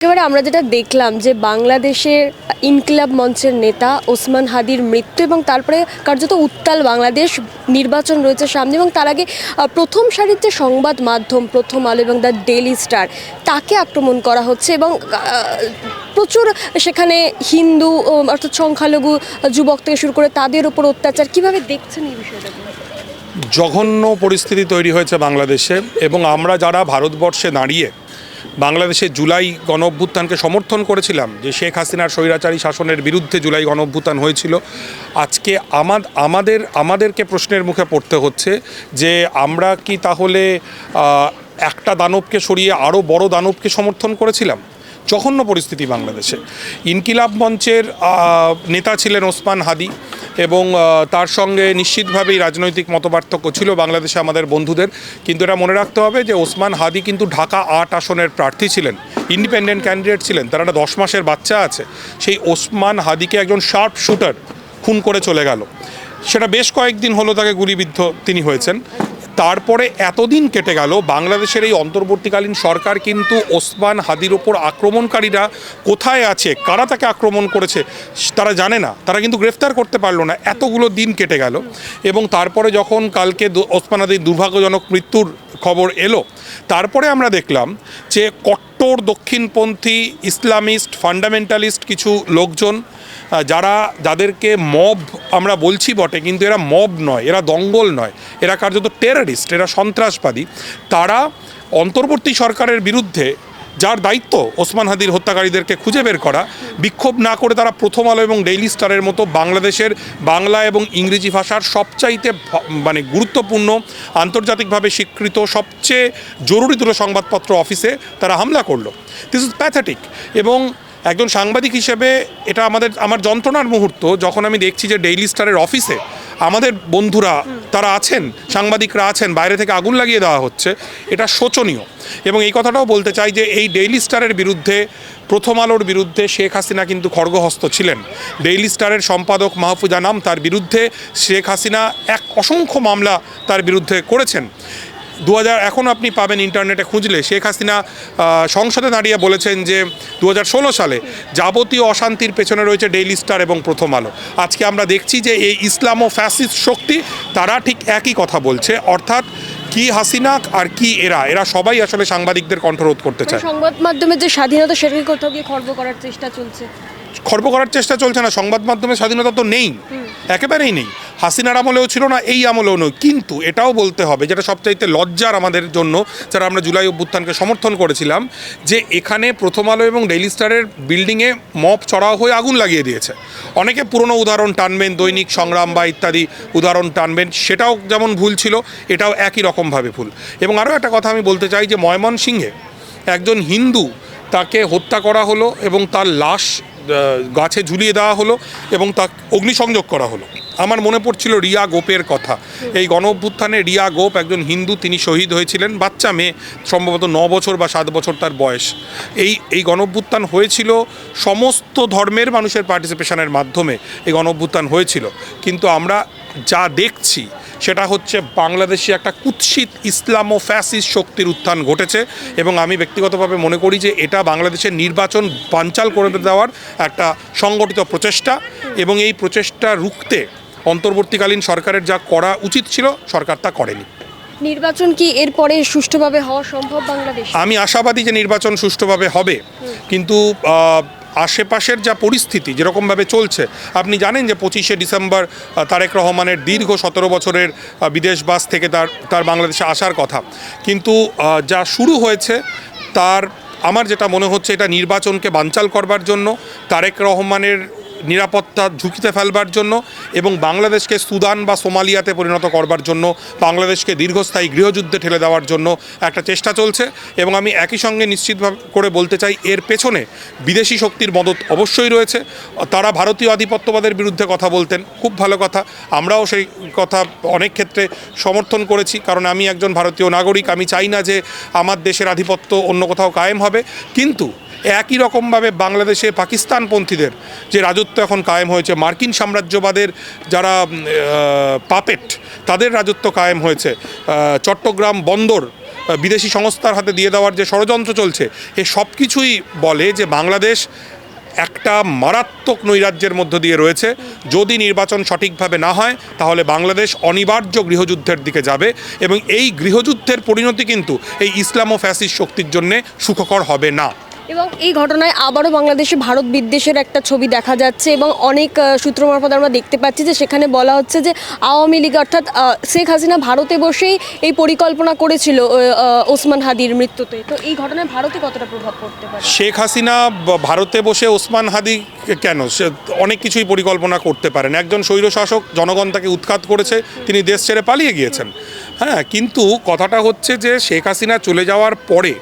একেবারে আমরা যেটা দেখলাম যে বাংলাদেশের ইনকিলাব মঞ্চের নেতা ওসমান হাদির মৃত্যু এবং তারপরে কার্যত উত্তাল বাংলাদেশ নির্বাচন রয়েছে সামনে এবং তার আগে প্রথম সারির যে সংবাদ মাধ্যম, প্রথম আলো এবং দ্য ডেলি স্টার তাকে আক্রমণ করা হচ্ছে এবং প্রচুর সেখানে হিন্দু অর্থাৎ সংখ্যালঘু যুবক থেকে শুরু করে তাদের ওপর অত্যাচার। কীভাবে দেখছেন এই বিষয়টা? জঘন্য পরিস্থিতি তৈরি হয়েছে বাংলাদেশে এবং আমরা যারা ভারতবর্ষে দাঁড়িয়ে বাংলাদেশে জুলাই গণ অভ্যুত্থানকে সমর্থন করেছিলাম যে শেখ হাসিনার স্বৈরাচারী শাসনের বিরুদ্ধে জুলাই গণ অভ্যুত্থান হয়েছিল। আজকে আমাদ, আমাদের, আমাদেরকে প্রশ্নের মুখে পড়তে হচ্ছে যে আমরা কি তাহলে একটা দানবকে সরিয়ে আরও বড় দানবকে সমর্থন করেছিলাম? জঘন্য পরিস্থিতি বাংলাদেশে। ইনকিলাব মঞ্চের নেতা ছিলেন ওসমান হাদি। এবং তার সঙ্গে নিশ্চিতভাবেই রাজনৈতিক মতপার্থক্য ছিল বাংলাদেশে আমাদের বন্ধুদের। কিন্তু এটা মনে রাখতে হবে যে, ওসমান হাদি কিন্তু ঢাকা আট আসনের প্রার্থী ছিলেন ইন্ডিপেন্ডেন্ট ক্যান্ডিডেট ছিলেন, তার একটা দশ মাসের বাচ্চা আছে। সেই ওসমান হাদিকে একজন শার্প শুটার খুন করে চলে গেল। সেটা বেশ কয়েকদিন হলো তাকে গুলিবিদ্ধ তিনি হয়েছেন। তারপরে এতদিন কেটে গেল। বাংলাদেশের এই অন্তর্বর্তীকালীন সরকার কিন্তু ওসমান হাদির ওপর আক্রমণকারীরা কোথায় আছে, কারা তাকে আক্রমণ করেছে, তারা জানে না। তারা কিন্তু গ্রেফতার করতে পারল না। এতগুলো দিন কেটে গেল এবং তারপরে যখন কালকে ওসমান হাদির দুর্ভাগ্যজনক মৃত্যুর খবর এলো, তারপরে আমরা দেখলাম যে কট্টর দক্ষিণপন্থী ইসলামিস্ট, ফান্ডামেন্টালিস্ট কিছু লোকজন যারা, যাদেরকে মব আমরা বলছি বটে, কিন্তু এরা মব নয়, এরা দঙ্গল নয়, এরা কার্যত টেরারিস্ট এরা সন্ত্রাসবাদী, তারা অন্তর্বর্তী সরকারের বিরুদ্ধে যার দায়িত্ব ওসমান হাদির হত্যাকারীদেরকে খুঁজে বের করা, বিক্ষোভ না করে তারা প্রথম আলো এবং ডেইলি স্টারের মতো বাংলাদেশের বাংলা এবং ইংরেজি ভাষার সবচাইতে মানে গুরুত্বপূর্ণ, আন্তর্জাতিকভাবে স্বীকৃত, সবচেয়ে জরুরি দুটো সংবাদপত্র অফিসে তারা হামলা করল। দিস ইজ প্যাথেটিক এবং একজন সাংবাদিক হিসেবে এটা আমাদের, আমার যন্ত্রণার মুহূর্ত, যখন আমি দেখছি যে ডেইলি স্টারের অফিসে আমাদের বন্ধুরা তারা আছেন, সাংবাদিকরা আছেন, বাইরে থেকে আগুন লাগিয়ে দেওয়া হচ্ছে, এটা শোচনীয়। এবং এই কথাটাও বলতে চাই যে এই ডেইলি স্টারের বিরুদ্ধে, প্রথম আলোর বিরুদ্ধে শেখ হাসিনা কিন্তু খড়গহস্ত ছিলেন। ডেইলি স্টারের সম্পাদক মাহফুজা নাম তার বিরুদ্ধে শেখ হাসিনা এক অসংখ্য মামলা তার বিরুদ্ধে করেছেন। দু হাজার এখন আপনি পাবেন ইন্টারনেটে খুঁজলে। শেখ হাসিনা সংসদে দাঁড়িয়ে বলেছেন যে দু হাজার ষোলো সালে যাবতীয় অশান্তির পেছনে রয়েছে ডেইলি স্টার এবং প্রথম আলো। আজকে আমরা দেখছি যে এই ইসলাম ও ফ্যাসিস্ট শক্তি তারা ঠিক একই কথা বলছে অর্থাৎ কি হাসিনা আর কি এরা? এরা সবাই আসলে সাংবাদিকদের কণ্ঠরোধ করতে চায়। সংবাদ মাধ্যমের যে স্বাধীনতা সেটাকে কোথাও গিয়ে খর্ব করার চেষ্টা চলছে। খর্ব করার চেষ্টা চলছে না সংবাদ মাধ্যমের স্বাধীনতা তো নেই। একেবারেই নেই। হাসিনার আমলেও ছিল না, এই আমলেও নয়। কিন্তু এটাও বলতে হবে, যেটা সবচাইতে লজ্জার আমাদের জন্য যারা আমরা জুলাই অভ্যুত্থানকে সমর্থন করেছিলাম, যে এখানে প্রথম আলো এবং ডেইলি স্টারের বিল্ডিংয়ে মপ চড়াও হয়ে আগুন লাগিয়ে দিয়েছে। অনেকে পুরনো উদাহরণ টানবেন, দৈনিক সংগ্রাম বা ইত্যাদি উদাহরণ টানবেন, সেটাও যেমন ভুল ছিল, এটাও একই রকমভাবে ভুল। এবং আরও একটা কথা আমি বলতে চাই যে ময়মনসিংহে একজন হিন্দু তাকে হত্যা করা হলো এবং তার লাশ গাছে ঝুলিয়ে দেওয়া হলো এবং তা অগ্নিসংযোগ করা হলো। আমার মনে পড়ছিল রিয়া গোপের কথা। এই গণ অভ্যুত্থানে রিয়া গোপ একজন হিন্দু, তিনি শহীদ হয়েছিলেন। বাচ্চা মেয়ে, সম্ভবত ন বছর বা সাত বছর তার বয়স। এই এই গণ অভ্যুত্থান হয়েছিল সমস্ত ধর্মের মানুষের পার্টিসিপেশনের মাধ্যমে এই গণ অভ্যুত্থান হয়েছিল। কিন্তু আমরা যা দেখছি, সেটা হচ্ছে বাংলাদেশে একটা কুৎসিত ইসলাম ও ফ্যাসিস শক্তির উত্থান ঘটেছে এবং আমি ব্যক্তিগতভাবে মনে করি যে এটা বাংলাদেশের নির্বাচন বানচাল করে দেওয়ার একটা সংগঠিত প্রচেষ্টা এবং এই প্রচেষ্টা রুখতে অন্তর্বর্তীকালীন সরকারের যা করা উচিত ছিল সরকার তা করেনি। নির্বাচন কি এরপরে সুষ্ঠুভাবে হওয়া সম্ভব বাংলাদেশ? আমি আশাবাদী যে নির্বাচন সুষ্ঠুভাবে হবে কিন্তু আশেপাশের যা পরিস্থিতি যেরকমভাবে চলছে আপনি জানেন যে পঁচিশে ডিসেম্বর তারেক রহমানের দীর্ঘ সতেরো বছরের বিদেশবাস থেকে তার তার বাংলাদেশে আসার কথা। কিন্তু যা শুরু হয়েছে তার আমার যেটা মনে হচ্ছে এটা নির্বাচনকে বানচাল করবার জন্য তারেক রহমানের নিরাপত্তা ঝুঁকিতে ফেলবার জন্য এবং বাংলাদেশকে সুদান বা সোমালিয়াতে পরিণত করবার জন্য, বাংলাদেশকে দীর্ঘস্থায়ী গৃহযুদ্ধে ঠেলে দেওয়ার জন্য একটা চেষ্টা চলছে এবং আমি একই সঙ্গে নিশ্চিতভাবে করে বলতে চাই, এর পেছনে বিদেশি শক্তির মদত অবশ্যই রয়েছে। তারা ভারতীয় আধিপত্যবাদের বিরুদ্ধে কথা বলতেন, খুব ভালো কথা। আমরাও সেই কথা অনেক ক্ষেত্রে সমর্থন করেছি, কারণ আমি একজন ভারতীয় নাগরিক, আমি চাই না যে আমার দেশের আধিপত্য অন্য কোথাও কায়েম হবে। কিন্তু একই রকমভাবে বাংলাদেশে পাকিস্তানপন্থীদের যে রাজত্ব এখন কায়েম হয়েছে, মার্কিন সাম্রাজ্যবাদের যারা পাপেট, তাদের রাজত্ব কায়েম হয়েছে। চট্টগ্রাম বন্দর বিদেশি সংস্থার হাতে দিয়ে দেওয়ার যে ষড়যন্ত্র চলছে, এ সব কিছুই বলে যে বাংলাদেশ একটা মারাত্মক নৈরাজ্যের মধ্য দিয়ে রয়েছে। যদি নির্বাচন সঠিকভাবে না হয়, তাহলে বাংলাদেশ অনিবার্য গৃহযুদ্ধের দিকে যাবে এবং এই গৃহযুদ্ধের পরিণতি কিন্তু এই ইসলামো ফ্যাসিস শক্তির জন্যে সুখকর হবে না। এবং এই ঘটনায় আবারও বাংলাদেশে ভারত বিদ্বেষের একটা ছবি দেখা যাচ্ছে এবং অনেক সূত্র মারফত আমরা দেখতে পাচ্ছি যে সেখানে বলা হচ্ছে যে আওয়ামী লীগ অর্থাৎ শেখ হাসিনা ভারতে বসেই এই পরিকল্পনা করেছিল ওসমান হাদির মৃত্যুতে। তো এই ঘটনায় ভারতে কতটা প্রভাব পড়তে পারে? শেখ হাসিনা ভারতে বসে ওসমান হাদি কেন? সে অনেক কিছুই পরিকল্পনা করতে পারেন। একজন স্বৈরশাসক জনগণ তাকে উৎখাত করেছে, তিনি দেশ ছেড়ে পালিয়ে গিয়েছেন। হ্যাঁ কিন্তু কথাটা হচ্ছে যে শেখ হাসিনা চলে যাওয়ার পরে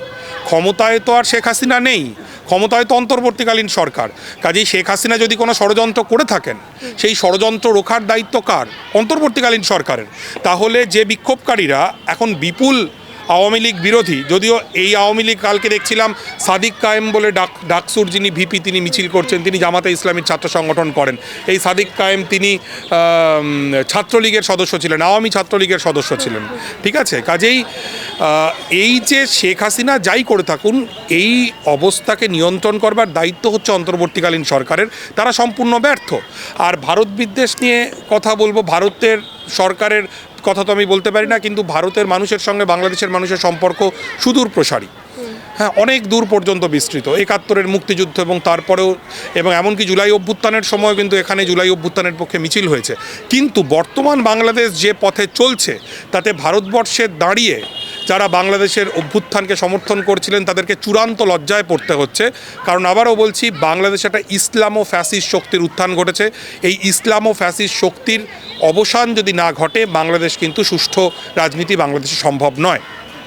ক্ষমতায় তো আর শেখ হাসিনা নেই, ক্ষমতায় তো অন্তর্বর্তীকালীন সরকার। কাজেই শেখ হাসিনা যদি কোনো ষড়যন্ত্র করে থাকেন, সেই ষড়যন্ত্র রোখার দায়িত্ব কার? অন্তর্বর্তীকালীন সরকারের। তাহলে যে বিক্ষোভকারীরা এখন বিপুল আওয়ামী লীগ বিরোধী, যদিও এই আওয়ামী লীগ কালকে দেখছিলাম সাদিক কায়েম বলে ডাক, ডাকসুর যিনি ভিপি তিনি মিছিল করছেন, তিনি জামাতে ইসলামীর ছাত্র সংগঠন করেন। এই সাদিক কায়েম তিনি ছাত্রলীগের সদস্য ছিলেন, আওয়ামী ছাত্রলীগের সদস্য ছিলেন। ঠিক আছে? কাজেই এই যে শেখ হাসিনা যাই করে থাকুন, এই অবস্থাকে নিয়ন্ত্রণ করবার দায়িত্ব হচ্ছে অন্তর্বর্তীকালীন সরকারের, তারা সম্পূর্ণ ব্যর্থ। আর ভারত বিদ্বেষ নিয়ে কথা বলব, ভারতের সরকারের কথা তো আমি বলতে পারি না, কিন্তু ভারতের মানুষের সঙ্গে বাংলাদেশের মানুষের সম্পর্ক সুদূর প্রসারী। হ্যাঁ অনেক দূর পর্যন্ত বিস্তৃত। একাত্তরের মুক্তিযুদ্ধ এবং তারপরেও এবং এমনকি জুলাই অভ্যুত্থানের সময় কিন্তু এখানে জুলাই অভ্যুত্থানের পক্ষে মিছিল হয়েছে। কিন্তু বর্তমান বাংলাদেশ যে পথে চলছে, তাতে ভারতবর্ষে দাঁড়িয়ে যারা বাংলাদেশের অভ্যুত্থানকে সমর্থন করছিলেন তাদেরকে চূড়ান্ত লজ্জায় পড়তে হচ্ছে। কারণ আবারও বলছি বাংলাদেশে একটা ইসলামো ফ্যাসিস শক্তির উত্থান ঘটেছে। এই ইসলামো ফ্যাসিস শক্তির অবসান যদি না ঘটে বাংলাদেশ কিন্তু সুষ্ঠু রাজনীতি বাংলাদেশে সম্ভব নয়।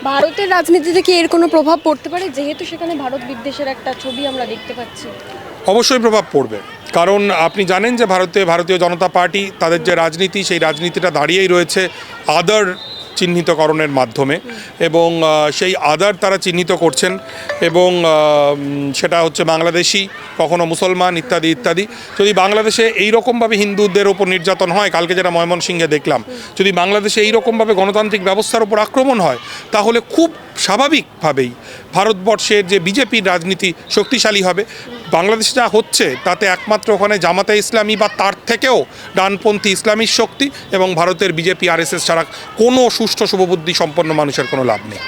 ভারতের রাজনীতিতে কি এর কোনো প্রভাব পড়তে পারে? যেহেতু সেখানে ভারত বিদ্বেষের একটা ছবি আমরা দেখতে পাচ্ছি। অবশ্যই প্রভাব পড়বে। কারণ আপনি জানেন যে ভারতে ভারতীয় জনতা পার্টি তাদের যে রাজনীতি সেই রাজনীতিটা দাঁড়িয়েই রয়েছে। আদার চিহ্নিতকরণের মাধ্যমে এবং সেই আদার তারা চিহ্নিত করছেন এবং সেটা হচ্ছে বাংলাদেশি, কখনো মুসলমান, ইত্যাদি ইত্যাদি। যদি বাংলাদেশে এই রকমভাবে হিন্দুদের ওপর নির্যাতন হয়, কালকে যেটা ময়মনসিংহে দেখলাম, যদি বাংলাদেশে এই রকমভাবে গণতান্ত্রিক ব্যবস্থার ওপর আক্রমণ হয়, তাহলে খুব স্বাভাবিকভাবেই ভারতবর্ষের যে বিজেপির রাজনীতি শক্তিশালী হবে, বাংলাদেশে যা হচ্ছে তাতে একমাত্র ওখানে জামাতে ইসলামী বা তার থেকেও ডানপন্থী ইসলামী শক্তি এবং ভারতের বিজেপি, আরএসএস ছাড়া কোনো সুষ্ঠু শুভবুদ্ধি সম্পন্ন মানুষের কোনো লাভ নেই।